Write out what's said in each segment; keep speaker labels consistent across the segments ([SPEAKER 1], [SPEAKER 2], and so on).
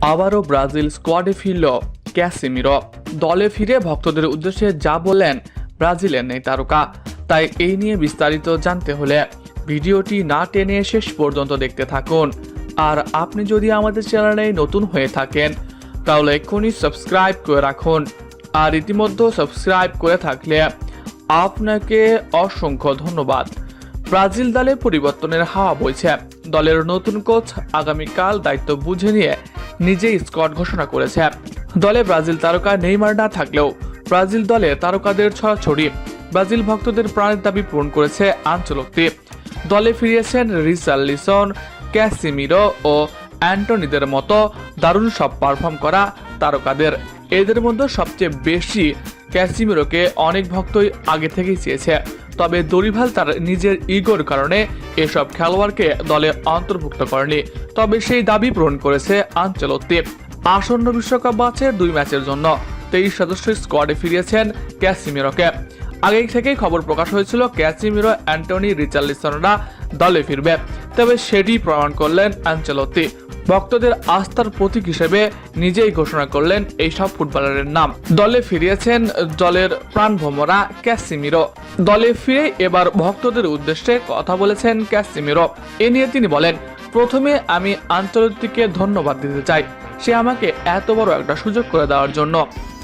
[SPEAKER 1] আবারও ব্রাজিল স্কোয়াডে ফিরল ক্যাসিমিরো। দলে ফিরে ভক্তদের উদ্দেশ্যে যা বললেন ব্রাজিলের নেই তারকা। তাই এই নিয়ে বিস্তারিত জানতে হলে ভিডিওটি না টেনে শেষ পর্যন্ত দেখতে থাকুন। আর আপনি যদি আমাদের চ্যানেলে নতুন হয়ে থাকেন, তাহলে এক্ষুনি সাবস্ক্রাইব করে রাখুন। আর ইতিমধ্যে সাবস্ক্রাইব করে থাকলে আপনাকে অসংখ্য ধন্যবাদ। ব্রাজিল দলে পরিবর্তনের হাওয়া বইছে। দলের নতুন কোচ আগামীকাল দায়িত্ব বুঝে নিয়ে নিজেই স্কট ঘোষণা করেছে। দলে ব্রাজিল তারকা নেইমার না থাকলেও ব্রাজিল দলে তারকাদের ছড়াছড়ি। ব্রাজিল ভক্তদের প্রাণের দাবি পূরণ করেছে আঞ্চলকটি। দলে ফিরিয়েছেন রিসার্লিসন ক্যাসিমিরো ও অ্যান্টনিদের মতো দারুণ সব পারফর্ম করা তারকাদের। এদের মধ্যে সবচেয়ে বেশি ক্যাসিমিরোকে অনেক ভক্তই আগে থেকেই চেয়েছে। তবে দরিভাল তার নিজের ইগোর কারণে এসব খেলোয়াড়কে দলে অন্তর্ভুক্ত করেনি। তবে সেই দাবি পূরণ করেছে আঞ্চলত্তি আসন্ন বিশ্বকাপ ম্যাচের দুই ম্যাচের জন্য তেইশ সদস্য স্কোয়াডে ফিরিয়েছেন ক্যাসিমিরোকে। আগে থেকেই খবর প্রকাশ হয়েছিল ক্যাসিমিরো, অ্যান্টনি রিচার্লিসনরা দলে ফিরবে। তবে সেটি প্রমাণ করলেন অ্যাঞ্চেলত্তি ভক্তদের আস্থার প্রতীক হিসেবে নিজেই ঘোষণা করলেন এই সব ফুটবলারের নাম। দলে ফিরিয়েছেন দলের প্রাণভোমরা ক্যাসিমিরো। দলে ফিরে এবার ভক্তদের উদ্দেশ্যে কথা বলেছেন ক্যাসিমিরো। এ নিয়ে তিনি বলেন, প্রথমে আমি আন্তর্জাতিককে ধন্যবাদ দিতে চাই। সে আমাকে এত বড় একটা সুযোগ করে দেওয়ার জন্য।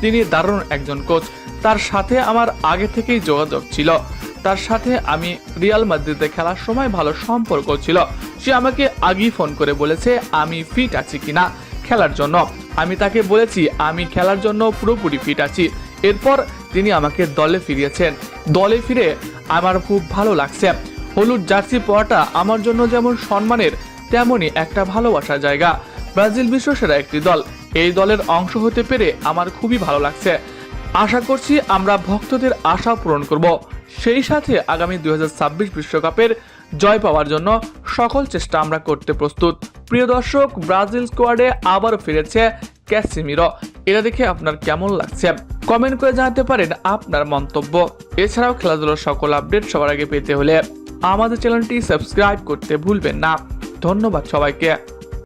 [SPEAKER 1] তিনি দারুণ একজন কোচ। তার সাথে আমার আগে থেকেই যোগাযোগ ছিল। তার সাথে আমি রিয়াল মাদ্রিদে খেলার সময় ভালো সম্পর্ক ছিল। সে আমাকে আগেই ফোন করে বলেছে, আমি ফিট আছি কিনা খেলার জন্য? আমি তাকে বলেছি, আমি খেলার জন্য পুরোপুরি ফিট আছি। এরপর তিনি আমাকে দলে ফিরিয়েছেন। দলে ফিরে আমার খুব ভালো লাগছে। হলুদ জার্সি পরাটা আমার জন্য যেমন সম্মানের, তেমনই একটা ভালোবাসার জায়গা। ব্রাজিল বিশ্বসেরা একটি দল। এই দলের অংশ হতে পেরে আমার খুবই ভালো লাগছে। আশা করছি আমরা ভক্তদের আশা পূরণ করব। সেই সাথে আগামী দুই বিশ্বকাপের জয় পাওয়ার জন্য সকল চেষ্টা আমরা করতে প্রস্তুত। প্রিয় দর্শক, ব্রাজিল স্কোয়াডে আবার ফিরেছে ক্যাসিমিরো। এটা দেখে আপনার কেমন লাগছে? কমেন্ট করে জানাতে পারেন আপনার মন্তব্য। এছাড়াও খেলাধুলার সকল আপডেট সবার আগে পেতে হলে আমাদের চ্যানেলটি সাবস্ক্রাইব করতে ভুলবেন না। ধন্যবাদ সবাইকে।